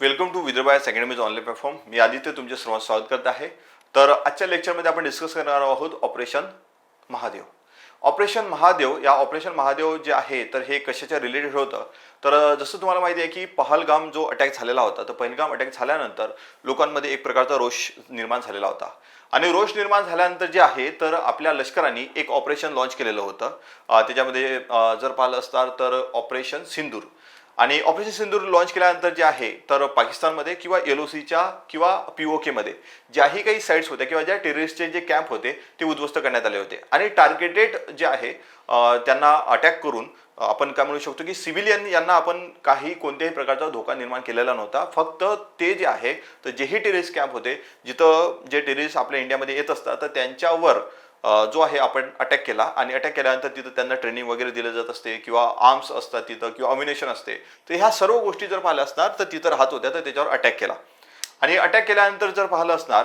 Welcome to विदर्भायस academies online platform. मी आदित्य तुमचे सर्वांचं स्वागत करत आहे. तर आजच्या लेक्चरमध्ये आपण डिस्कस करणार आहोत ऑपरेशन महादेव. ऑपरेशन महादेव या ऑपरेशन महादेव जे आहे तर हे कशाच्या रिलेटेड होतं? तर जसं तुम्हाला माहिती आहे की पहलगाम जो अटॅक झालेला होता तर पहलगाम अटॅक झाल्यानंतर लोकांमध्ये एक प्रकारचा रोष निर्माण झालेला होता. आणि रोष निर्माण झाल्यानंतर जे आहे तर आपल्या लष्कराने एक ऑपरेशन लॉन्च केलेलं होतं. त्याच्यामध्ये जर पाहिलं असणार तर ऑपरेशन सिंदूर. आणि ऑपरेशन सिंदूर लॉन्च केल्यानंतर जे आहे तर पाकिस्तानमध्ये किंवा एल ओ सीच्या किंवा पी ओ केमध्ये ज्याही काही साईट्स होत्या किंवा ज्या टेररिस्टचे जे कॅम्प होते ते उद्ध्वस्त करण्यात आले होते. आणि टार्गेटेड जे आहे त्यांना अटॅक करून आपण काय म्हणू शकतो की सिव्हिलियन यांना आपण काही कोणत्याही प्रकारचा धोका निर्माण केलेला नव्हता. फक्त ते जे आहे तर जेही टेररिस्ट कॅम्प होते जिथं जे टेररिस्ट आपल्या इंडियामध्ये येत असतात तर त्यांच्यावर जो आहे आपण अटॅक केला आणि अटॅक केल्यानंतर तिथं त्यांना ट्रेनिंग वगैरे दिलं जात असते किंवा आर्म्स असतात तिथं किंवा अम्युनेशन असते तर ह्या सर्व गोष्टी जर पाहिल्या असणार तर तिथं राहत होत्या तर त्याच्यावर अटॅक केला. आणि अटॅक केल्यानंतर जर पाहिलं असणार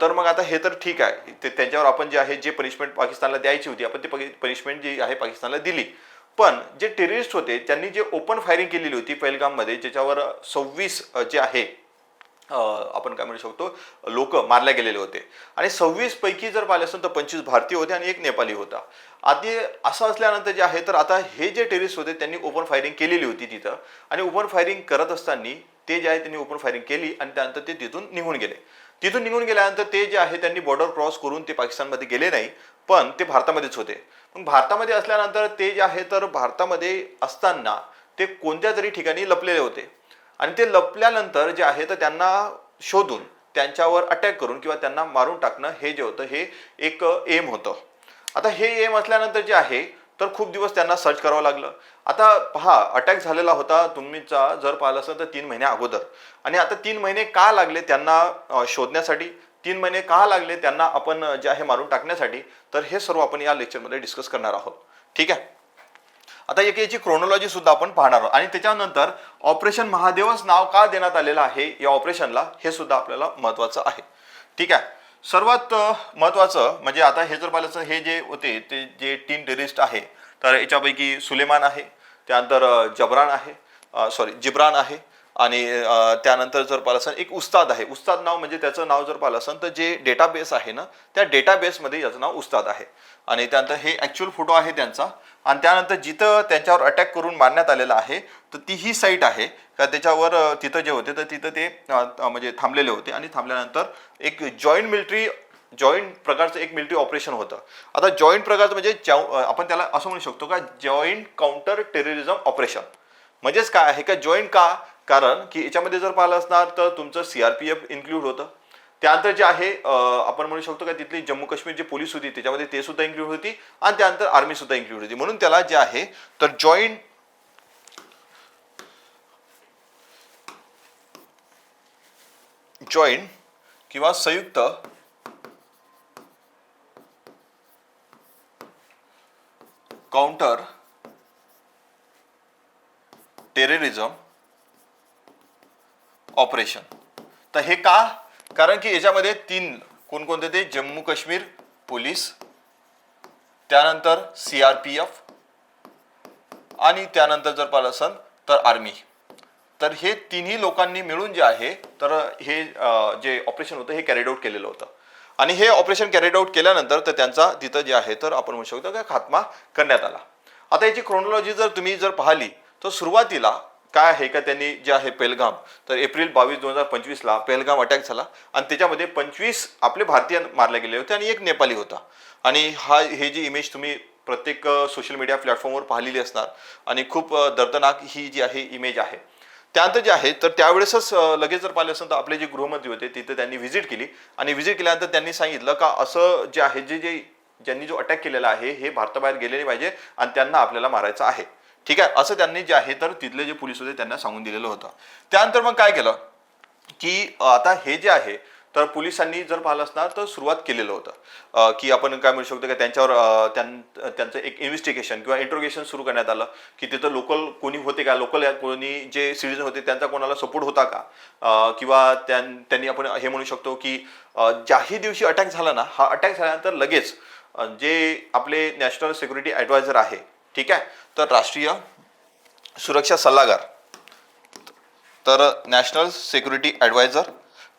तर मग आता हे तर ठीक आहे. ते त्यांच्यावर आपण जे आहे जे पनिशमेंट पाकिस्तानला द्यायची होती आपण ती पनिशमेंट जी आहे पाकिस्तानला दिली. पण जे टेररिस्ट होते त्यांनी जे ओपन फायरिंग केलेली होती पहिलगाममध्ये ज्याच्यावर सव्वीस जे आहे आपण काय म्हणू शकतो लोक मारले गेलेले होते. आणि सव्वीस पैकी जर पाहिले असेल तर पंचवीस भारतीय होते आणि एक नेपाली होता. आधी असं असल्यानंतर जे आहे तर आता हे जे टेरिस होते त्यांनी ओपन फायरिंग केलेली होती तिथं. आणि ओपन फायरिंग करत असताना ते जे आहे त्यांनी ओपन फायरिंग केली आणि त्यानंतर ते तिथून निघून गेले. तिथून निघून गेल्यानंतर ते जे आहे त्यांनी बॉर्डर क्रॉस करून ते पाकिस्तानमध्ये गेले नाही पण ते भारतामध्येच होते. मग भारतामध्ये असल्यानंतर ते जे आहे तर भारतामध्ये असताना ते कोणत्या तरी ठिकाणी लपलेले होते. आणि ते लपल्यानंतर जे आहे तर त्यांना शोधून त्यांच्यावर अटॅक करून किंवा त्यांना मारून टाकणं हे जे होतं हे एक एम होतं. आता हे एम असल्यानंतर जे आहे तर खूप दिवस त्यांना सर्च करावं लागलं. आता पहा अटॅक झालेला होता तुम्हीचा जर पाहिलं असेल तर तीन महिने अगोदर. आणि आता तीन महिने का लागले त्यांना शोधण्यासाठी? तीन महिने का लागले त्यांना आपण जे आहे मारून टाकण्यासाठी? तर हे सर्व आपण या लेक्चरमध्ये डिस्कस करणार आहोत. ठीक आहे? आता एक याची क्रोनॉलॉजी सुद्धा आपण पाहणार आहोत. आणि त्याच्यानंतर ऑपरेशन महादेवच नाव का देण्यात आलेलं आहे? या ऑपरेशनला हे सुद्धा आपल्याला महत्वाचं आहे. ठीक आहे. सर्वात महत्त्वाचं महत्वाचं म्हणजे आता हे जर पाहिलं हे जे होते ते जे तीन टेरिस्ट आहे तर याच्यापैकी सुलेमान आहे त्यानंतर जबरान आहे सॉरी जिब्रान आहे आणि त्यानंतर जर पाहिलं असेल एक उस्ताद आहे. उस्ताद नाव म्हणजे त्याचं नाव जर पाहिलं असेल तर जे डेटाबेस आहे ना त्या डेटाबेसमध्ये याचं नाव उस्ताद आहे. आणि त्यानंतर हे ॲक्च्युअल फोटो आहे त्यांचा. आणि त्यानंतर जिथं त्यांच्यावर अटॅक करून मारण्यात आलेलं आहे तर ती ही साईट आहे. का त्याच्यावर तिथं जे होते तर तिथं ते म्हणजे थांबलेले होते. आणि थांबल्यानंतर एक जॉईंट मिलिटरी जॉईंट प्रकारचं एक मिलिटरी ऑपरेशन होतं. आता जॉईंट प्रकारचं म्हणजे आपण त्याला असं म्हणू शकतो का जॉईंट काउंटर टेररिझम ऑपरेशन म्हणजेच काय आहे? का जॉईंट का? कारण की याच्यामध्ये जर पाहिलं असणार तर तुमचं सीआरपीएफ इन्क्लूड होतं. त्यानंतर जे आहे आपण म्हणू शकतो का तिथली जम्मू काश्मीर जी पोलीस होती त्याच्यामध्ये ते सुद्धा इन्क्लूड होती आणि त्यानंतर आर्मी सुद्धा इन्क्लूड होती. म्हणून त्याला जे आहे तर जॉईंट जॉईंट किंवा संयुक्त काउंटर टेररिझम ऑपरेशन तर हे का? कारण की याच्यामध्ये तीन कोणकोणते ते? जम्मू काश्मीर पोलीस त्यानंतर सी आर पी एफ आणि त्यानंतर जर पाहिलं असेल तर आर्मी तर हे तिन्ही लोकांनी मिळून जे आहे तर हे जे ऑपरेशन होतं हे कॅरिड आउट केलेलं होतं. आणि हे ऑपरेशन कॅरिड आउट केल्यानंतर तर त्यांचा तिथं जे आहे तर आपण म्हणू शकतो की खात्मा करण्यात आला. आता याची क्रोनॉलॉजी जर तुम्ही जर पाहिली तर सुरुवातीला काय आहे का त्यांनी जे आहे पेलगाम? तर एप्रिल बावीस दोन हजार पंचवीसला पेलगाम अटॅक झाला आणि त्याच्यामध्ये पंचवीस आपले भारतीय मारले गेले होते आणि एक नेपाली होता. आणि हा हे जी इमेज तुम्ही प्रत्येक सोशल मीडिया प्लॅटफॉर्मवर पाहिलेली असणार आणि खूप दर्दनाक ही जी आहे इमेज आहे. त्यानंतर जे आहे तर त्यावेळेसच लगेच जर पाहिलं असेल तर आपले जे गृहमंत्री होते तिथे त्यांनी व्हिजिट केली. आणि व्हिजिट केल्यानंतर त्यांनी सांगितलं का असं जे आहे जे जे ज्यांनी जो अटॅक केलेला आहे हे भारताबाहेर गेलेले पाहिजे आणि त्यांना आपल्याला मारायचं आहे. ठीक आहे? असं त्यांनी जे आहे तर तिथले जे पोलीस होते त्यांना सांगून दिलेलं होतं. त्यानंतर मग काय केलं? की आता हे जे आहे तर पोलिसांनी जर पाहिलं असणार तर सुरुवात केलेलं होतं. की आपण काय म्हणू शकतो की त्यांच्यावर त्यांचं एक इन्व्हेस्टिगेशन किंवा इंट्रोगेशन सुरू करण्यात आलं की तिथं लोकल कोणी होते का? लोकल कोणी जे सिटीजन होते त्यांचा कोणाला सपोर्ट होता का? किंवा त्यां त्यांनी आपण हे म्हणू शकतो की ज्याही दिवशी अटॅक झाला ना हा अटॅक झाल्यानंतर लगेच जे आपले नॅशनल सिक्युरिटी ॲडवायझर आहे ठीक आहे? तर राष्ट्रीय सुरक्षा सल्लागार तर नॅशनल सिक्युरिटी ॲडवायझर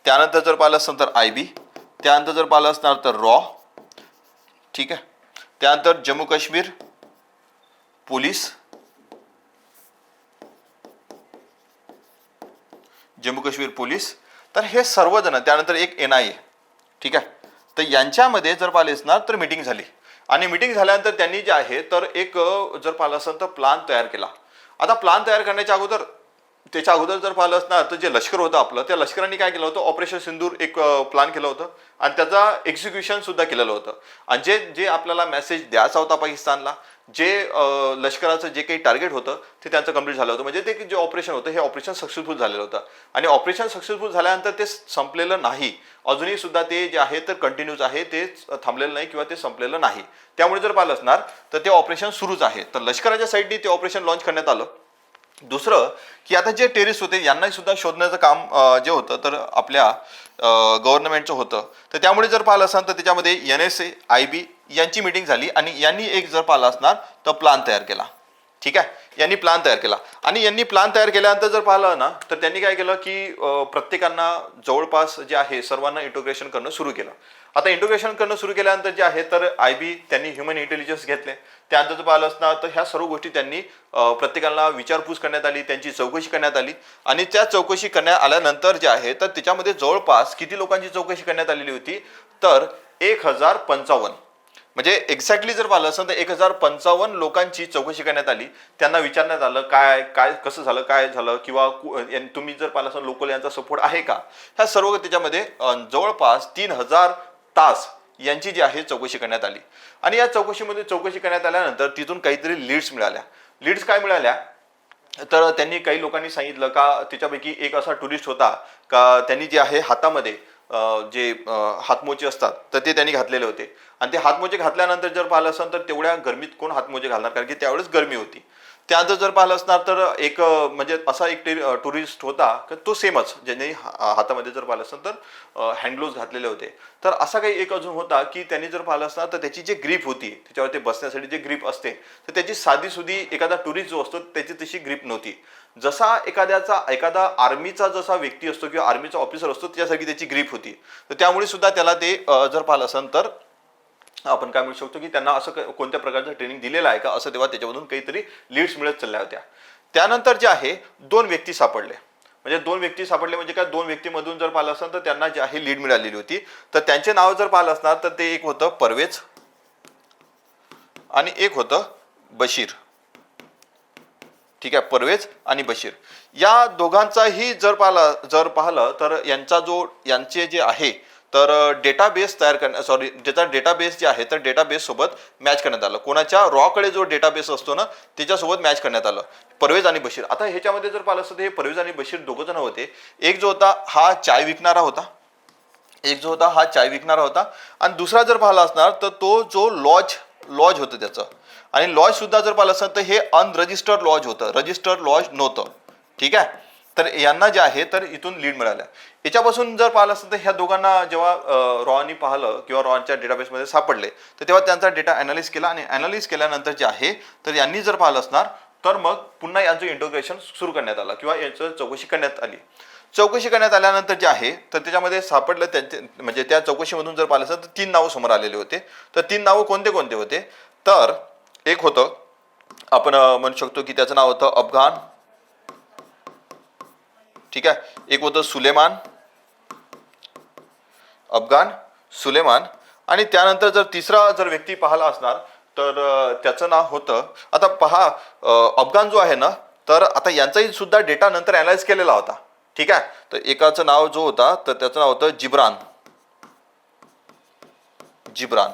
त्यानंतर जर पाहिलं असतं तर आय बी त्यानंतर जर पाहिलं असणार तर रॉ ठीक आहे? त्यानंतर जम्मू काश्मीर पोलीस जम्मू काश्मीर पोलीस तर हे सर्वजण त्यानंतर एक एन आय ए ठीक आहे? तर यांच्यामध्ये जर पाहिले असणार तर मीटिंग झाली. आणि मिटिंग झाल्यानंतर त्यांनी जे आहे तर एक जर पाहिलं असेल तर प्लान तयार केला. आता प्लान तयार करण्याच्या अगोदर त्याच्या अगोदर जर पाहिलं असणार तर जे लष्कर होतं आपलं त्या लष्करांनी काय केलं होतं? ऑपरेशन सिंदूर एक प्लान केलं होतं. आणि त्याचा एक्झिक्युशन सुद्धा केलेलं होतं. आणि जे जे आपल्याला मेसेज द्यायचा होता पाकिस्तानला जे लष्कराचं जे काही टार्गेट होतं ते त्यांचं कंप्लीट झालं होतं. म्हणजे ते जे ऑपरेशन होतं हे ऑपरेशन सक्सेसफुल झालेलं होतं. आणि ऑपरेशन सक्सेसफुल झाल्यानंतर ते संपलेलं नाही. अजूनही सुद्धा ते जे आहे तर कंटिन्यूज आहे ते थांबलेलं नाही किंवा ते संपलेलं नाही. त्यामुळे जर पाहिलं असणार तर ते ऑपरेशन सुरूच आहे. तर लष्कराच्या साईडनी ते ऑपरेशन लॉन्च करण्यात आलं. दुसरं की आता जे टेरिस्ट होते यांनाही सुद्धा शोधण्याचं काम जे होतं तर आपल्या गव्हर्नमेंटचं होतं. तर त्यामुळे जर पाहिलं असाल तर त्याच्यामध्ये N S A I B यांची मिटिंग झाली आणि यांनी एक जर पाहिलं असणार तर प्लान तयार केला. ठीक आहे? यांनी प्लान तयार केला. आणि यांनी प्लान तयार केल्यानंतर जर पाहिलं ना तर त्यांनी काय केलं की प्रत्येकांना जवळपास जे आहे सर्वांना इंटोग्रेशन करणं सुरू केलं. आता इंटोग्रेशन करणं सुरू केल्यानंतर जे आहे तर आय बी त्यांनी ह्युमन इंटेलिजन्स घेतले. त्यानंतर जर पाहिलं असणार तर ह्या सर्व गोष्टी त्यांनी प्रत्येकाला विचारपूस करण्यात आली त्यांची चौकशी करण्यात आली. आणि त्या चौकशी करण्यात आल्यानंतर जे आहे तर त्याच्यामध्ये जवळपास किती लोकांची चौकशी करण्यात आलेली होती? तर एक हजार पंचावन्न. म्हणजे एक्झॅक्टली जर पाहिलं असं तर एक हजार पंचावन्न लोकांची चौकशी करण्यात आली. त्यांना विचारण्यात आलं काय काय कसं झालं काय झालं? किंवा कु- तुम्ही जर पाहिलं असं लोकल यांचा सपोर्ट आहे का? ह्या सर्व त्याच्यामध्ये जवळपास तीन हजार तास यांची जी आहे चौकशी करण्यात आली. आणि या चौकशीमध्ये चौकशी करण्यात आल्यानंतर तिथून काहीतरी लीड्स मिळाल्या. लीड्स काय मिळाल्या? तर त्यांनी काही लोकांनी सांगितलं का त्याच्यापैकी एक असा टुरिस्ट होता का त्यांनी जे आहे हातामध्ये जे हातमोजे असतात तर ते त्यांनी घातलेले होते. आणि ते हातमोजे घातल्यानंतर जर पाहिलं असेल तर तेवढ्या गरमीत कोण हातमोजे घालणार? कारण की त्यावेळेस गरमी होती. त्यात जर पाहिलं असणार तर एक म्हणजे असा एक टुरिस्ट होता का तो सेमच ज्यांनी हा- हातामध्ये जर पाहिलं असेल तर हँडग्लोव्ज घातलेले होते. तर असा काही एक अजून होता की त्यांनी जर पाहिलं असणार तर त्याची जी ग्रीप होती त्याच्यावरती बसण्यासाठी जी ग्रीप असते तर त्याची साधी सुधी एखादा टुरिस्ट जो असतो त्याची तशी ग्रीप नव्हती. जसा एखाद्याचा एखादा आर्मीचा जसा व्यक्ती असतो किंवा आर्मीचा ऑफिसर असतो त्याच्यासारखी त्याची ग्रीप होती. तर त्यामुळे सुद्धा त्याला ते जर पाहिलं असेल तर आपण काय म्हणू शकतो की त्यांना असं कोणत्या प्रकारचं ट्रेनिंग दिलेलं आहे का असं तेव्हा त्याच्यामधून काहीतरी लीड्स मिळत चालल्या होत्या. त्यानंतर जे आहे दोन व्यक्ती सापडले. म्हणजे दोन व्यक्ती सापडले म्हणजे काय दोन व्यक्तीमधून जर पाहिलं असेल तर त्यांना जे आहे लीड मिळालेली होती. तर त्यांचे नाव जर पाहिलं असणार तर ते एक होतं परवेज आणि एक होतं बशीर. ठीक आहे परवेज आणि बशीर. या दोघांचाही जर पाहिला जर पाहिलं तर यांचा जो यांचे जे आहे तर डेटाबेस तयार करण्या सॉरी त्याचा डेटाबेस जे आहे तर डेटाबेस सोबत मॅच करण्यात आलं. कोणाच्या रॉकडे जो डेटाबेस असतो ना त्याच्यासोबत मॅच करण्यात आलं. परवेज आणि बशीर. आता ह्याच्यामध्ये जर पाहिलं असतं तर हे परवेज आणि बशीर दोघं जण होते. एक जो होता हा चाय विकणारा होता. एक जो होता हा चाय विकणारा होता. आणि दुसरा जर पाहिला असणार तर तो जो लॉज लॉज होतं त्याचं. आणि लॉज सुद्धा जर पाहिलं असेल तर हे अनरजिस्टर्ड लॉज होतं. रजिस्टर्ड लॉज नव्हतं. ठीक आहे? तर यांना जे आहे तर इथून लीड मिळाल्या. याच्यापासून जर पाहिलं असतं तर ह्या दोघांना जेव्हा रॉनी पाहिलं किंवा रॉनच्या डेटाबेसमध्ये सापडले तर तेव्हा त्यांचा डेटा अनालिस केला आणि अनालिस केल्यानंतर जे आहे तर यांनी जर पाहिलं असणार तर मग पुन्हा यांचं इंटोग्रेशन सुरू करण्यात आलं किंवा यांचं चौकशी करण्यात आली. चौकशी करण्यात आल्यानंतर जे आहे तर त्याच्यामध्ये सापडलं त्यांचे म्हणजे त्या चौकशीमधून जर पाहिलं असतं तर तीन नावं समोर आलेले होते. तर तीन नावं कोणते कोणते होते? तर एक होतं आपण म्हणू शकतो की त्याचं नाव होतं अफगाण ठीक आहे एक होतं सुलेमान अफगाण सुलेमान. आणि त्यानंतर जर तिसरा जर व्यक्ती पाहिला असणार तर त्याचं नाव होतं आता पहा अफगाण जो आहे ना तर आता यांचाही सुद्धा डेटा नंतर अनालाइज केलेला होता. ठीक आहे तर एकाचं नाव जो होता तर त्याचं नाव होतं जिब्रान. जिब्रान.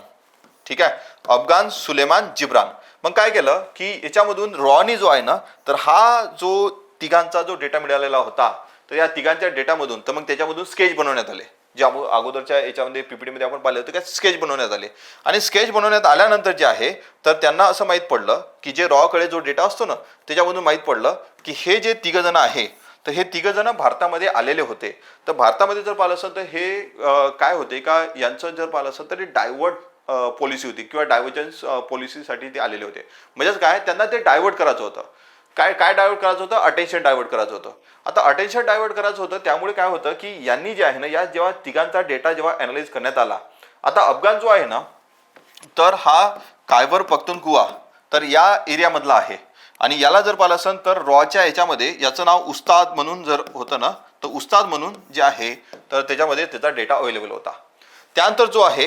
ठीक आहे अफगाण सुलेमान जिब्रान. मग काय केलं की याच्यामधून रॉनी जो आहे ना तर हा जो तिघांचा जो डेटा मिळालेला होता तर या तिघांच्या डेटामधून तर मग त्याच्यामधून स्केच बनवण्यात आले. जे अगोदरच्या याच्यामध्ये पीपीटीमध्ये मध्ये आपण पाहिले होते का स्केच बनवण्यात आले. आणि स्केच बनवण्यात आल्यानंतर जे आहे तर त्यांना असं माहीत पडलं की जे रॉकडे जो डेटा असतो ना त्याच्यामधून माहीत पडलं की हे जे तिघ जण आहे तर हे तिघ जण भारतामध्ये आलेले होते. तर भारतामध्ये जर पाहिलं असेल तर हे काय होते का यांचं जर पाहिलं असेल तर डायवर्ट पॉलिसी होती किंवा डायव्हर्जन्स पॉलिसीसाठी ते आलेले होते. म्हणजेच काय त्यांना ते डायव्हर्ट करायचं होतं. काय काय डायव्हर्ट करायचं होतं? अटेन्शन डायव्हर्ट करायचं होतं. आता अटेन्शन डायव्हर्ट करायचं होतं त्यामुळे काय होतं की यांनी जे आहे ना या जेव्हा तिघांचा डेटा जेव्हा अनालाइज करण्यात आला आता अफगाण जो आहे ना तर हा कायबर पख्तूनकुवा तर या एरियामधला आहे. आणि याला जर पाहिलं असेल तर रॉच्या याच्यामध्ये याचं नाव उस्ताद म्हणून जर होतं ना तर उस्ताद म्हणून जे आहे तर त्याच्यामध्ये त्याचा डेटा अवेलेबल होता. त्यानंतर जो आहे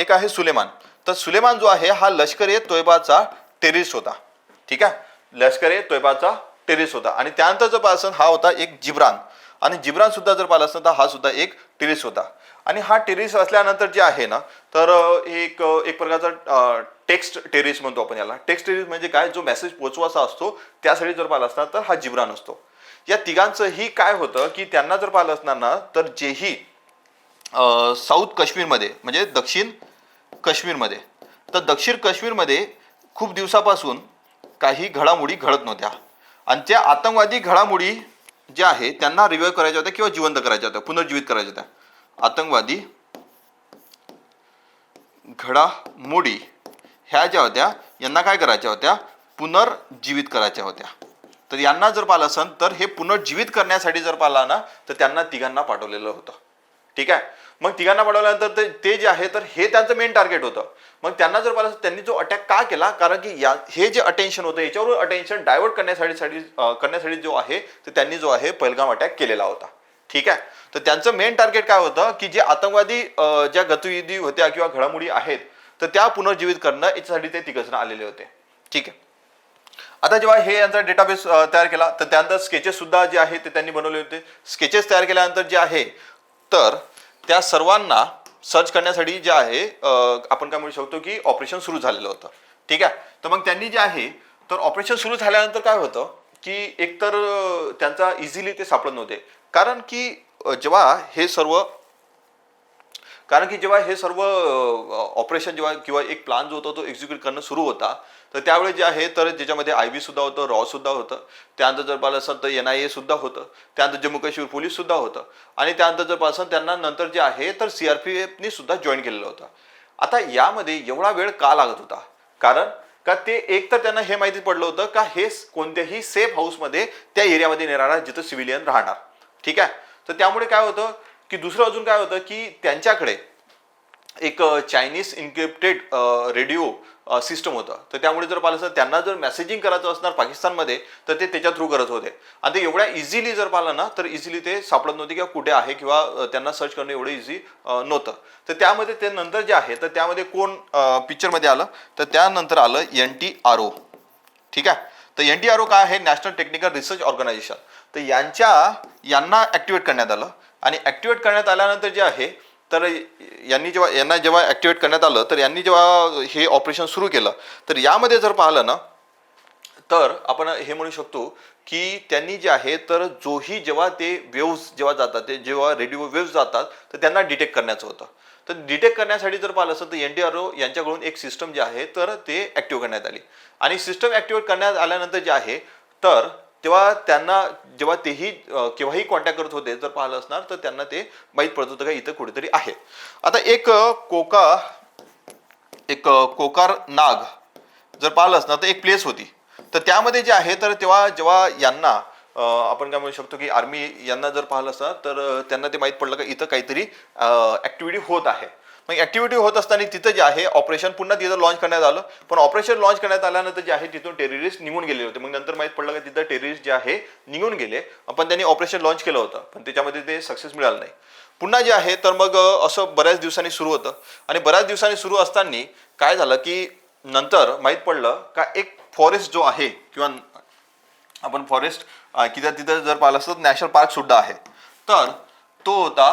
एक आहे सुलेमान. तर सुलेमान जो आहे हा लष्कर ए तोयबाचा टेरिस्ट होता. ठीक आहे? लष्कर ए तोयबाचा टेरिस होता. आणि त्यानंतर जर पाहिलं हा होता एक जिब्रान. आणि जिब्रान सुद्धा जर पाहिलं असतं तर हा सुद्धा एक टेरिस होता. आणि हा टेरिस असल्यानंतर जे आहे ना तर एक एक प्रकारचा टेक्स्ट टेरिस म्हणतो आपण याला. टेक्स्ट टेरिस म्हणजे काय? जो मेसेज पोचवाचा असतो त्यासाठी जर पाहिला असणार तर हा जिब्रान असतो. या तिघांचंही काय होतं की त्यांना जर पाहिलं असणार ना तर जेही साऊथ काश्मीरमध्ये म्हणजे दक्षिण काश्मीरमध्ये. तर दक्षिण काश्मीरमध्ये खूप दिवसापासून काही घडामोडी घडत नव्हत्या. आणि त्या आतंकवादी घडामोडी ज्या आहे त्यांना रिव्ह करायच्या होत्या किंवा जिवंत करायच्या होत्या पुनर्जीवित करायच्या होत्या. आतंकवादी घडामोडी ह्या ज्या होत्या यांना काय करायच्या होत्या? पुनर्जीवित करायच्या होत्या. तर यांना जर पाहिलं असेल तर हे पुनर्जीवित करण्यासाठी जर पाहिला ना तर त्यांना तिघांना पाठवलेलं होतं. ठीक आहे? मग तिघांना पाठवल्यानंतर ते ते जे आहे तर हे त्यांचं मेन टार्गेट होतं. मग त्यांना जर पाहिलं त्यांनी जो अटॅक का केला? कारण की या हे जे अटेन्शन होतं याच्यावर अटेन्शन डायव्हर्ट करण्यासाठी साठी करण्यासाठी जो आहे तर त्यांनी जो आहे पहिलगाम अटॅक केलेला होता. ठीक आहे? तर त्यांचं मेन टार्गेट काय होतं? की जे आतंकवादी ज्या गतिविधी होत्या किंवा घडामोडी आहेत तर त्या पुनर्जीवित करणं याच्यासाठी ते तिघजण आलेले होते. ठीक आहे? आता जेव्हा हे यांचा डेटाबेस तयार केला तर त्यानंतर स्केचेस सुद्धा जे आहे ते त्यांनी बनवले होते. स्केचेस तयार केल्यानंतर जे आहे तर त्या सर्वांना सर्च करण्यासाठी जे आहे आपण काय म्हणू शकतो की ऑपरेशन सुरू झालेलं होतं. ठीक आहे? तर मग त्यांनी जे आहे तर ऑपरेशन सुरू झाल्यानंतर काय होतं की एकतर त्यांचा इझिली ते सापडत नव्हते. कारण की जेव्हा हे सर्व कारण की जेव्हा हे सर्व ऑपरेशन जेव्हा किंवा एक प्लान जो होता तो एक्झिक्यूट करणं सुरू होता तर त्यावेळी जे आहे तर ज्याच्यामध्ये आय बी सुद्धा होतं रॉ सुद्धा होतं त्यानंतर जर पाहिलं असेल तर एन आय ए सुद्धा होतं त्यानंतर जम्मू काश्मीर पोलीस सुद्धा होतं आणि त्यानंतर जर पाहिलं असेल त्यांना नंतर जे आहे तर सी आर पी एफनी सुद्धा जॉईन केलेलं होतं. आता यामध्ये एवढा वेळ का लागत होता? कारण का ते एक तर त्यांना हे माहिती पडलं होतं का हे कोणत्याही सेफ हाऊसमध्ये त्या एरियामध्ये नेणार जिथं सिव्हिलियन राहणार. ठीक आहे? तर त्यामुळे काय होतं की दुसरं अजून काय होतं की त्यांच्याकडे एक चायनीज इन्क्रिप्टेड रेडिओ सिस्टम होतं. तर त्यामुळे जर पाहिलं असतं त्यांना जर मेसेजिंग करायचं असणार पाकिस्तानमध्ये तर ते त्याच्या थ्रू करत होते. आणि ते एवढ्या इझिली जर पाहिलं ना तर इझिली ते सापडत नव्हते किंवा कुठे आहे किंवा त्यांना सर्च करणं एवढं इझी नव्हतं. तर त्यामध्ये ते नंतर जे आहे तर त्यामध्ये कोण पिक्चरमध्ये आलं? तर त्यानंतर आलं एन टी आर ओ ठीक आहे? तर एन टी आर ओ काय आहे? नॅशनल टेक्निकल रिसर्च ऑर्गनायझेशन तर यांच्या यांना ॲक्टिवेट करण्यात आलं. आणि ॲक्टिवेट करण्यात आल्यानंतर जे आहे तर यांनी जेव्हा यांना जेव्हा ॲक्टिवेट करण्यात आलं तर यांनी जेव्हा हे ऑपरेशन सुरू केलं तर यामध्ये जर पाहिलं ना तर आपण हे म्हणू शकतो की त्यांनी जे आहे तर जोही जेव्हा ते वेव्ज जेव्हा जातात ते जेव्हा रेडिओ वेव्ज जातात तर त्यांना डिटेक्ट करण्याचं होतं. तर डिटेक्ट करण्यासाठी जर पाहिलं असेल तर एन डी आर ओ यांच्याकडून एक सिस्टम जे आहे तर ते ॲक्टिव्ह करण्यात आली. आणि सिस्टम ॲक्टिवेट करण्यात आल्यानंतर जे आहे तर तेव्हा त्यांना जेव्हा तेही केव्हाही कॉन्टॅक्ट करत होते जर पाहिलं असणार तर त्यांना ते माहीत पडत होतं का इथं कुठेतरी आहे. आता एक कोका एक कोकार नाग जर पाहिलं असणार तर एक प्लेस होती. तर त्यामध्ये जे आहे तर तेव्हा जेव्हा यांना आपण काय म्हणू शकतो की आर्मी यांना जर पाहिलं असतं तर त्यांना ते माहीत पडलं का इथं काहीतरी ॲक्टिव्हिटी होत आहे. मग ॲक्टिव्हिटी होत असताना तिथं जे आहे ऑपरेशन पुन्हा तिथं लॉन्च करण्यात आलं. पण ऑपरेशन लॉन्च करण्यात आल्यानंतर जे आहे तिथून टेररिस्ट निघून गेले होते. मग नंतर माहीत पडलं की तिथं टेररिस्ट जे आहे निघून गेले. पण त्यांनी ऑपरेशन लॉन्च केलं होतं. पण त्याच्यामध्ये ते सक्सेस मिळालं नाही. पुन्हा जे आहे तर मग असं बऱ्याच दिवसांनी सुरू होतं. आणि बऱ्याच दिवसांनी सुरू असताना काय झालं की नंतर माहीत पडलं का एक फॉरेस्ट जो आहे किंवा आपण फॉरेस्ट किंवा तिथं जर पाहिलं असतं नॅशनल पार्क सुद्धा आहे. तर तो होता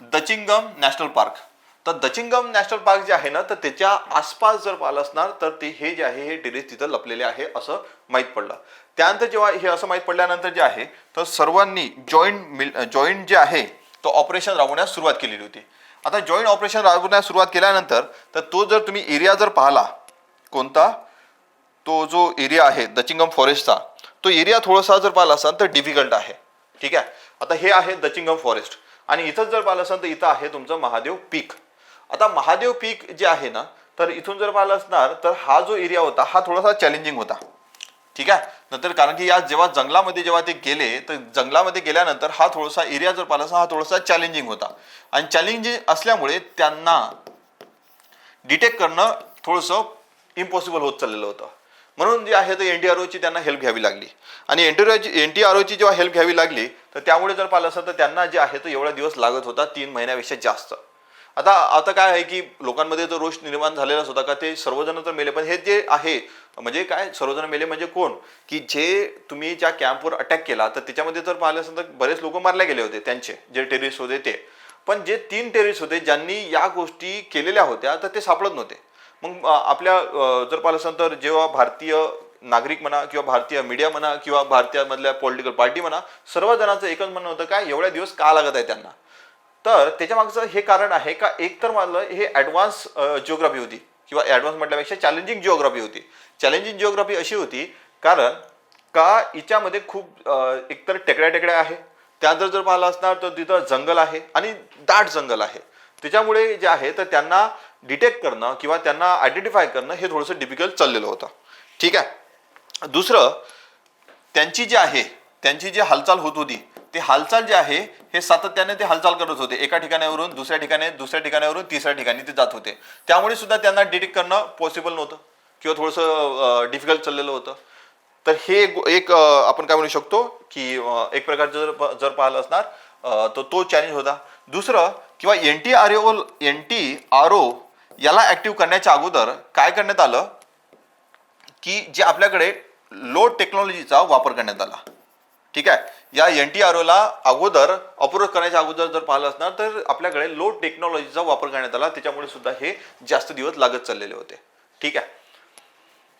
दचिंगम नॅशनल पार्क. तर दचिंगम नॅशनल पार्क जे आहे ना तर त्याच्या आसपास जर पाहिलं असणार तर ते हे जे आहे हे टेरेस तिथं लपलेले आहे असं माहीत पडलं. त्यानंतर जेव्हा हे असं माहीत पडल्यानंतर जे आहे तर सर्वांनी जॉईंट मिल जॉईंट जे आहे तो ऑपरेशन राबवण्यास सुरुवात केलेली होती. आता जॉईंट ऑपरेशन राबवण्यास सुरुवात केल्यानंतर तर तो जर तुम्ही एरिया जर पाहिला कोणता? तो जो एरिया आहे दचिंगम फॉरेस्टचा तो एरिया थोडासा जर पाहिला असाल तर डिफिकल्ट आहे. ठीक आहे? आता हे आहे दचिंगम फॉरेस्ट आणि इथंच जर पाहिलं असाल तर इथं आहे तुमचं महादेव पीक. आता महादेव पीक जे आहे ना तर इथून जर पाहिलं असणार तर हा जो एरिया होता हा थोडासा चॅलेंजिंग होता. ठीक आहे? नंतर कारण की या जेव्हा जंगलामध्ये जेव्हा ते गेले तर जंगलामध्ये गेल्यानंतर हा थोडासा एरिया जर पाहिला हा थोडासा चॅलेंजिंग होता. आणि चॅलेंजिंग असल्यामुळे त्यांना डिटेक्ट करणं थोडंसं इम्पॉसिबल होत चाललेलं होतं. म्हणून जे आहे तर एन टी आर ओची त्यांना हेल्प घ्यावी लागली. आणि N T N T R ओची जेव्हा हेल्प घ्यावी लागली तर त्यामुळे जर पाहिलं असतं तर त्यांना जे आहे तर एवढा दिवस लागत होता तीन महिन्यापेक्षा जास्त. आता आता काय आहे की लोकांमध्ये जो रोष निर्माण झालेलाच होता का ते सर्वजण तर मेले पण हे जे आहे म्हणजे काय सर्वजण मेले म्हणजे कोण? की जे तुम्ही ज्या कॅम्पवर अटॅक केला तर त्याच्यामध्ये जर पाहिलं असेल तर बरेच लोक मारले गेले होते त्यांचे जे टेरिस्ट होते ते. पण जे तीन टेरिस्ट होते ज्यांनी या गोष्टी केलेल्या होत्या तर ते सापडत नव्हते. मग आपल्या जर पाहिलं असेल तर जेव्हा भारतीय नागरिक म्हणा किंवा भारतीय मीडिया म्हणा किंवा भारतीयमधल्या पॉलिटिकल पार्टी म्हणा सर्व जणांचं एकच म्हणणं होतं काय एवढ्या दिवस का लागत आहे त्यांना? तर त्याच्या मागचं हे कारण आहे का एक तर मला हे ॲडव्हान्स जिओग्राफी होती किंवा ॲडव्हान्स म्हटल्यापेक्षा चॅलेंजिंग जिओग्राफी होती. चॅलेंजिंग जिओग्राफी अशी होती कारण का हिच्यामध्ये खूप एकतर टेकड्या टेकड्या आहे त्यानंतर जर पाहिलं असणार तर तिथं जंगल आहे आणि दाट जंगल आहे. त्याच्यामुळे जे आहे तर त्यांना डिटेक्ट करणं किंवा त्यांना आयडेंटिफाय करणं हे थोडंसं डिफिकल्ट चाललेलं होतं. ठीक आहे? दुसरं त्यांची जी आहे त्यांची जी हालचाल होत होती ते हालचाल जे आहे हे सातत्याने ते हालचाल करत होते. एका ठिकाणावरून दुसऱ्या ठिकाणी दुसऱ्या ठिकाणावरून तिसऱ्या ठिकाणी ते जात होते. त्यामुळे सुद्धा त्यांना डिटेक्ट करणं पॉसिबल नव्हतं किंवा थोडंसं डिफिकल्ट चाललेलं होतं. तर हे एक- आपण काय म्हणू शकतो की एक प्रकारचं जर जर पाहिलं असणार तर तो चॅलेंज होता. दुसरं किंवा N T R O N T R O याला ऍक्टिव्ह करण्याच्या अगोदर काय करण्यात आलं? की जे आपल्याकडे लो टेक्नॉलॉजीचा वापर करण्यात आला. ठीक आहे? या एन टी आर ओला अगोदर अप्रोच करण्याच्या अगोदर जर पाहिलं असणार तर आपल्याकडे लो टेक्नॉलॉजीचा वापर करण्यात आला. त्याच्यामुळे सुद्धा हे जास्त दिवस लागत चाललेले होते. ठीक आहे?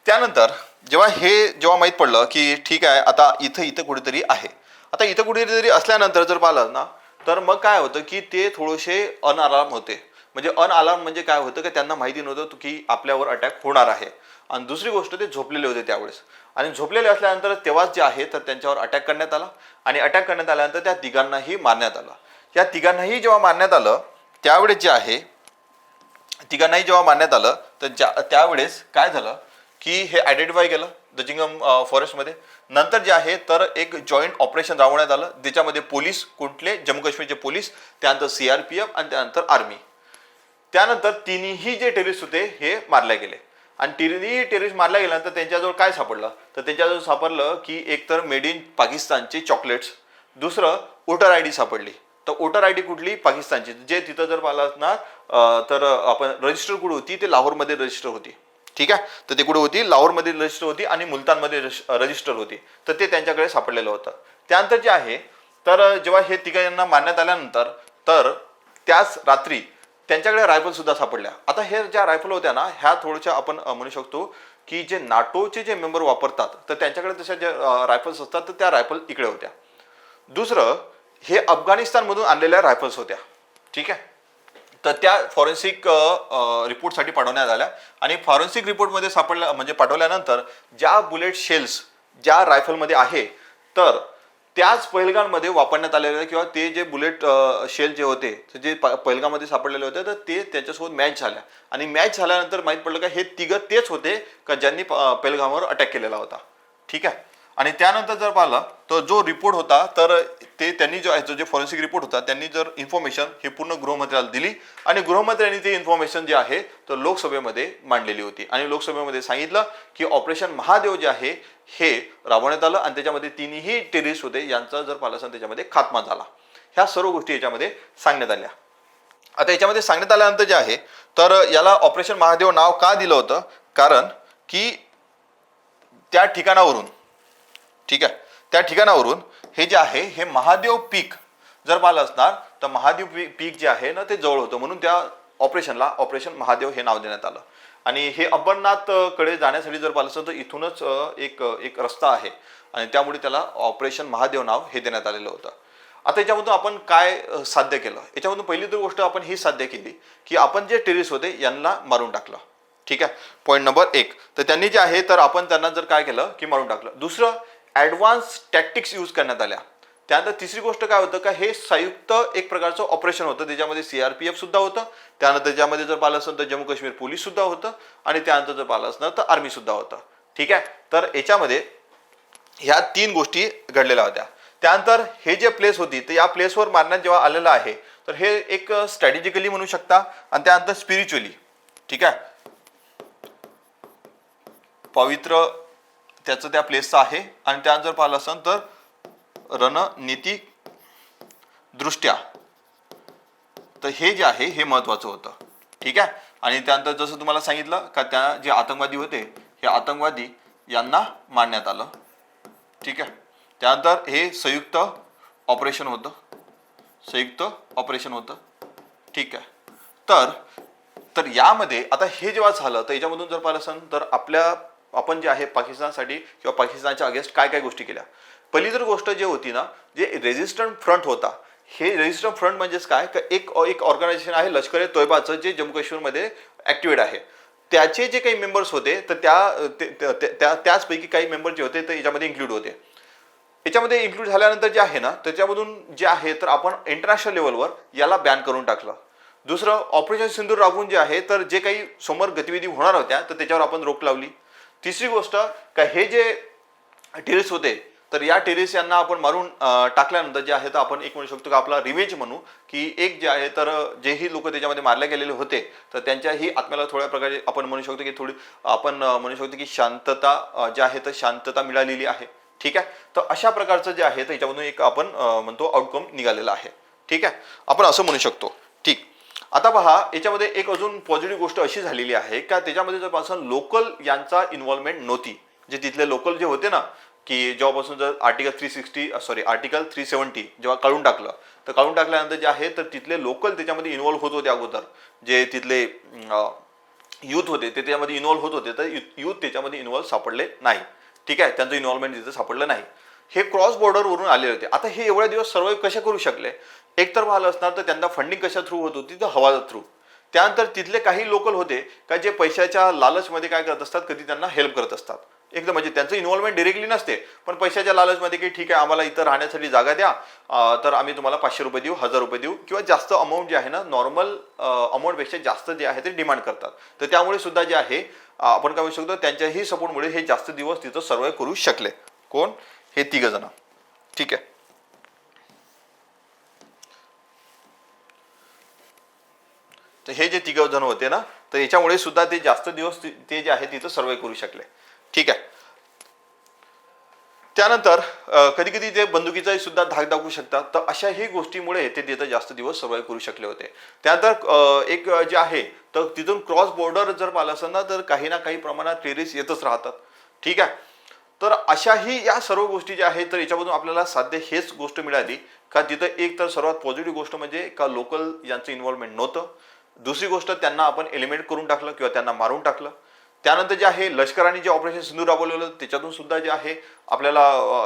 त्यानंतर जेव्हा हे जेव्हा माहीत पडलं की ठीक आहे आता इथं इथं कुठेतरी आहे. आता इथं कुठेतरी असल्यानंतर जर पाहिलं ना तर मग काय होतं की ते थोडेसे अनाराम होते. म्हणजे अनअलार्म म्हणजे काय होतं की त्यांना माहिती नव्हतं की आपल्यावर अटॅक होणार आहे. आणि दुसरी गोष्ट ते झोपलेले होते त्यावेळेस. आणि झोपलेले असल्यानंतर तेव्हाच जे आहे तर त्यांच्यावर अटॅक करण्यात आला. आणि अटॅक करण्यात आल्यानंतर त्या तिघांनाही मारण्यात आलं. या तिघांनाही जेव्हा मारण्यात आलं त्यावेळेस जे आहे तिघांनाही जेव्हा मारण्यात आलं तर ज्या त्यावेळेस काय झालं की हे आयडेंटिफाय केलं दजिंगम फॉरेस्टमध्ये नंतर जे आहे तर एक जॉईंट ऑपरेशन राबवण्यात आलं. ज्याच्यामध्ये पोलीस कुठले? जम्मू काश्मीरचे पोलीस त्यानंतर सी आर पी एफ आणि त्यानंतर आर्मी त्यानंतर तिन्ही जे टेरिस होते हे मारले गेले. आणि तिन्ही टेरिस मारल्या गेल्यानंतर त्यांच्याजवळ काय सापडलं? तर त्यांच्याजवळ सापडलं की एकतर मेड इन पाकिस्तानचे चॉकलेट्स दुसरं वोटर आय डी सापडली. तर वोटर आय डी कुठली? पाकिस्तानची. जे तिथं जर पाहिलं असणार तर आपण रजिस्टर कुठे होती? ते लाहोरमध्ये रजिस्टर होती. ठीक आहे? तर ते कुठे होती? लाहोरमध्ये रजिस्टर होती आणि मुलतानमध्ये रजिस्टर होती. तर ते त्यांच्याकडे सापडलेलं होतं. त्यानंतर जे आहे तर जेव्हा हे तिघांना मारण्यात आल्यानंतर तर त्याच रात्री त्यांच्याकडे रायफलसुद्धा सापडल्या. आता हे ज्या रायफल होत्या ना ह्या थोड्याशा आपण म्हणू शकतो की जे नाटोचे जे मेंबर वापरतात तर त्यांच्याकडे तशा ज्या रायफल्स असतात तर त्या रायफल इकडे होत्या. दुसरं हे अफगाणिस्तानमधून आणलेल्या रायफल्स होत्या. ठीक आहे? तर त्या फॉरेन्सिक रिपोर्टसाठी पाठवण्यात आल्या आणि फॉरेन्सिक रिपोर्टमध्ये सापडल्या म्हणजे पाठवल्यानंतर ज्या बुलेट शेल्स ज्या रायफलमध्ये आहे तर त्याच पहिलगाममध्ये वापरण्यात आलेले किंवा ते जे बुलेट शेल जे होते जे पहिलगामध्ये सापडलेले होते तर ते त्याच्यासोबत मॅच झाल्या. आणि मॅच झाल्यानंतर माहीत पडलं का हे तिघं तेच होते का ज्यांनी प- पहिलगामवर अटॅक केलेला होता. ठीक आहे? आणि त्यानंतर जर पाहिलं तर जो रिपोर्ट होता तर ते त्यांनी जो आहे जो जे फॉरेन्सिक रिपोर्ट होता त्यांनी जर इन्फॉर्मेशन हे पूर्ण गृहमंत्र्याला दिली आणि गृहमंत्र्यांनी ते इन्फॉर्मेशन जे आहे तर लोकसभेमध्ये मांडलेली होती. आणि लोकसभेमध्ये सांगितलं की ऑपरेशन महादेव जे आहे हे राबवण्यात आलं आणि त्याच्यामध्ये तिन्ही टेरिस्ट होते यांचा जर पाहिलं असेल त्याच्यामध्ये खात्मा झाला. ह्या सर्व गोष्टी याच्यामध्ये सांगण्यात आल्या. आता याच्यामध्ये सांगण्यात आल्यानंतर जे आहे तर याला ऑपरेशन महादेव नाव का दिलं होतं? कारण की त्या ठिकाणावरून ठीक आहे? त्या ठिकाणावरून हे जे आहे हे महादेव पीक जर पाहिलं असणार तर महादेव पीक जे आहे ना ते जवळ होतं. म्हणून त्या ऑपरेशनला ऑपरेशन महादेव हे नाव देण्यात आलं. आणि हे अंबरनाथकडे जाण्यासाठी जर पाहिलं असतं तर इथूनच एक एक रस्ता आहे. आणि त्यामुळे त्याला ऑपरेशन महादेव नाव हे देण्यात आलेलं होतं. आता याच्यामधून आपण काय साध्य केलं? याच्यामधून पहिली तर गोष्ट आपण ही साध्य केली की आपण जे टेरिस होते यांना मारून टाकलं. ठीक आहे? पॉईंट नंबर एक. तर त्यांनी जे आहे तर आपण त्यांना जर काय केलं की मारून टाकलं. दुसरं ॲडव्हान्स टॅक्टिक्स यूज करण्यात आल्या. त्यानंतर तिसरी गोष्ट काय होतं का हे संयुक्त एक प्रकारचं ऑपरेशन होतं. त्याच्यामध्ये सी आर पी एफ सुद्धा होतं. त्यानंतर त्याच्यामध्ये जर पाहिलं असेल तर जम्मू काश्मीर पोलीस सुद्धा होतं आणि त्यानंतर जर पाहिलं असणार तर आर्मी सुद्धा होतं. ठीक आहे? तर याच्यामध्ये ह्या तीन गोष्टी घडलेल्या होत्या. त्यानंतर हे जे प्लेस होती तर या प्लेसवर मारण्यात जेव्हा आलेलं आहे तर हे एक स्ट्रॅटेजिकली म्हणू शकता आणि त्यानंतर स्पिरिच्युअली ठीक आहे? पवित्र त्याचं त्या प्लेसचं आहे. आणि त्यानंतर पाहिलं असेल तर रणनीती दृष्ट्या तर हे जे आहे हे महत्वाचं होतं. ठीक आहे? आणि त्यानंतर जसं तुम्हाला सांगितलं का त्या जे आतंकवादी होते हे आतंकवादी यांना मारण्यात आलं. ठीक आहे? त्यानंतर हे संयुक्त ऑपरेशन होतं. संयुक्त ऑपरेशन होतं. ठीक आहे? तर तर यामध्ये आता हे जेव्हा झालं तर याच्यामधून जर पाहिलं असेल तर आपल्या आपण जे आहे पाकिस्तानसाठी किंवा पाकिस्तानच्या अगेन्स्ट काय काय गोष्टी केल्या. पहिली जर गोष्ट जे होती ना जे रेजिस्टंट फ्रंट होता. हे रेजिस्टंट फ्रंट म्हणजेच काय? का एक एक ऑर्गनायझेशन आहे लष्कर ए तोयबाचं जे जम्मू काश्मीरमध्ये ॲक्टिवेट आहे. त्याचे जे काही मेंबर्स होते तर त्या त्या त्याचपैकी काही मेंबर जे होते ते याच्यामध्ये इन्क्लूड होते. याच्यामध्ये इन्क्लूड झाल्यानंतर जे आहे ना त्याच्यामधून जे आहे तर आपण इंटरनॅशनल लेवलवर याला बॅन करून टाकलं. दुसरं ऑपरेशन सिंधूर राबवून जे आहे तर जे काही समोर गतिविधी होणार होत्या तर त्याच्यावर आपण रोख लावली. तिसरी गोष्ट का हे जे टेरिस होते तर या टेरिस यांना आपण मारून टाकल्यानंतर जे आहे तर आपण एक म्हणू शकतो की आपला रिवेंज म्हणू की एक जे आहे तर जेही लोक त्याच्यामध्ये मारले गेलेले होते तर त्यांच्याही आत्म्याला थोड्या प्रकारे आपण म्हणू शकतो की थोडी आपण म्हणू शकतो की शांतता जे आहे तर शांतता मिळालेली आहे. ठीक आहे? तर अशा प्रकारचं जे आहे तर याच्यामधून एक आपण म्हणतो आउटकम निघालेला आहे. ठीक आहे? आपण असं म्हणू शकतो. ठीक. आता पहा याच्यामध्ये एक अजून पॉझिटिव्ह गोष्ट अशी झालेली आहे का त्याच्यामध्ये जर पासून लोकल यांचा इन्व्हॉल्वमेंट नव्हती. जे तिथले लोकल जे होते ना की जेव्हापासून जर article three sixty sorry article three seventy जेव्हा काढून टाकलं तर काढून टाकल्यानंतर जे आहे तर तिथले लोकल त्याच्यामध्ये इन्व्हॉल्व्ह होत होते अगोदर. जे तिथले यूथ होते ते त्याच्यामध्ये इन्व्हॉल्व्ह होत होते तर यूथ त्याच्यामध्ये इन्व्हॉल्व्ह सापडले नाही. ठीक आहे? त्यांचं इन्व्हॉल्वमेंट तिथं सापडलं नाही. हे क्रॉस बॉर्डरवरून आलेले होते. आता हे एवढ्या दिवस सर्वाईव्ह कसे करू शकले? एक तर असणार तर त्यांना फंडिंग कशा थ्रू होत होती? तर हवा थ्रू त्यानंतर तिथले काही लोकल होते का जे पैशाच्या लालचमध्ये काय करत असतात कधी त्यांना हेल्प करत असतात. एकदम म्हणजे त्यांचं इन्व्हॉल्वमेंट डिरेक्टली नसते पण पैशाच्या लालचमध्ये की ठीक आहे आम्हाला इथं राहण्यासाठी जागा द्या तर आम्ही तुम्हाला पाचशे रुपये देऊ हजार रुपये देऊ किंवा जास्त अमाऊंट जे आहे ना नॉर्मल अमाऊंटपेक्षा जास्त जे आहे ते डिमांड करतात. तर त्यामुळे सुद्धा जे आहे आपण काय म्हणू शकतो त्यांच्याही सपोर्टमुळे हे जास्त दिवस तिथं सर्वाईव्ह करू शकले. कोण? हे तिघ जण. ठीक आहे. तर हे जे तिघ जण होते ना तर याच्यामुळे सुद्धा ते जास्त दिवस ते जे आहे तिथं सर्वे करू शकले. ठीक आहे. त्यानंतर कधी कधी ते बंदुकीचाही सुद्धा धाक दाखवू शकतात. तर अशाही गोष्टीमुळे ते तिथं जास्त दिवस सर्वाईव्ह करू शकले होते. त्यानंतर एक जे आहे तर तिथून क्रॉस बॉर्डर जर पाहिलं असेल ना तर काही ना काही प्रमाणात टेरिस येतच राहतात. ठीक आहे. तर अशाही या सर्व गोष्टी ज्या आहेत तर याच्यामधून आपल्याला साध्य हेच गोष्ट मिळाली. का तिथं एक तर सर्वात पॉझिटिव्ह गोष्ट म्हणजे का लोकल यांचं इन्व्हॉल्वमेंट नव्हतं. दुसरी गोष्ट त्यांना आपण एलिमिनेट करून टाकलं किंवा त्यांना मारून टाकलं. त्यानंतर जे आहे लष्कराने जे ऑपरेशन सिंधू राबवलेलं त्याच्यातून सुद्धा जे आहे आपल्याला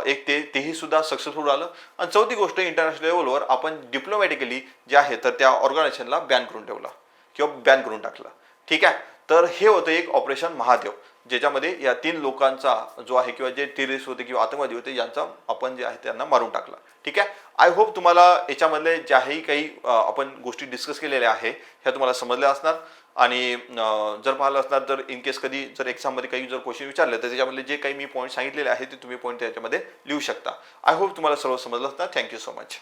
एक ते तेही सुद्धा सक्सेसफुल आलं आणि चौथी गोष्ट इंटरनॅशनल लेवलवर आपण डिप्लोमॅटिकली जे आहे तर त्या ऑर्गनायझेशनला बॅन करून ठेवला. किंवा बॅन करून टाकलं. ठीक आहे? तर हे होतं एक ऑपरेशन महादेव. ज्याच्यामध्ये या तीन लोकांचा जो आहे किंवा जे टेरिस्ट होते किंवा आतंकवादी होते यांचा आपण जे आहे त्यांना मारून टाकला. ठीक आहे? आय होप तुम्हाला याच्यामधले ज्याही काही आपण गोष्टी डिस्कस केलेल्या आहे ह्या तुम्हाला समजल्या असणार. आणि जर पाहिलं असणार तर इन केस कधी जर एक्झाममध्ये काही जर क्वेश्चन विचारले तर त्याच्यामधले जे काही मी पॉईंट सांगितलेले आहे ते तुम्ही पॉईंट त्याच्यामध्ये लिहू शकता. आय होप तुम्हाला सर्व समजलं असणार. Thank you so much